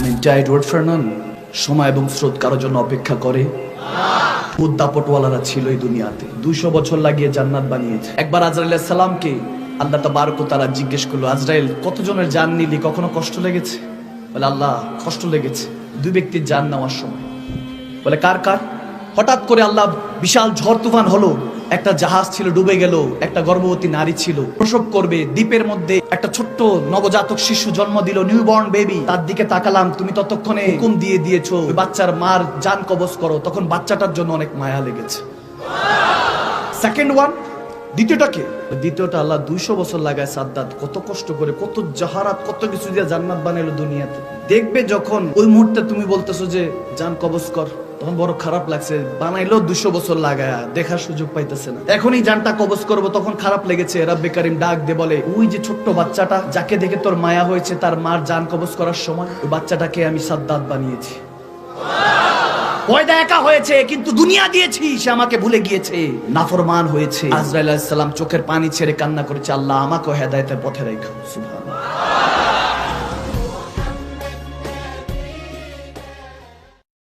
I mean tide word ফার্নান সময় এবং স্রোত কারোর জন্য অপেক্ষা করে। উদ্দাপটওয়ালারা ছিল এই দুনিয়াতে। দুইশো বছর লাগিয়ে জান্নাত বানিয়েছে। একবার আজরাইল সালামকে আল্লাহ তাবারক তারা জিজ্ঞেস করল, আজরাইল, কতজনের জান নিলি? কখনো কষ্ট লেগেছে? বলে, আল্লাহ, কষ্ট লেগেছে। দুই ব্যক্তির জান নেওয়ার সময়। বলে, কার কার? হঠাৎ করে আল্লাহ বিশাল ঝড় তুফান হলো। একটা জাহাজ ছিল, ডুবে গেল, একটা গর্ভবতী নারী ছিল। প্রসব করবে, দ্বীপের মধ্যে একটা ছোট্ট নবজাতক শিশু জন্ম দিল নিউবর্ন বেবি তার দিকে তাকালাম, তুমি ততক্ষণে হুকুম দিয়ে দিয়েছ বাচ্চার মার জান কবজ করো। তখন বাচ্চাটার জন্য অনেক মায়া লেগেছে। সেকেন্ড ওয়ান দ্বিতীয়টাকে দ্বিতীয়টা আল্লাহ দুইশো বছর লাগায় সাদ্দাত, কত কষ্ট করে, কত জাহারাত, কত কিছু দিয়ে জান্নাত বানাইলো দুনিয়াতে। দেখবে যখন ওই মুহূর্তে তুমি বলতেছো যে জান কবজ কর। তখন বড় খারাপ লাগছে। বানাইলো দুশো বছর লাগায় দেখার সুযোগ পাইতেছে না। এখনই জানটা কবজ করব, তখন খারাপ লেগেছে। রাব্বে কারিম ডাক দে বলে, ওই যে ছোট্ট বাচ্চাটা, যাকে দেখে তোর মায়া হয়েছে, তার মার জান কবজ করার সময় ওই বাচ্চাটাকে আমি সাদ্দাত বানিয়েছি। পয়দা একা হয়েছে, কিন্তু দুনিয়া দিয়েছি, সে আমাকে ভুলে গিয়েছে। নাফরমান হয়েছে। আজরাইল চোখের পানি ছেড়ে কান্না করেছে। আল্লাহ আমাকে হেদায়েতের পথে রেখো। সুবহান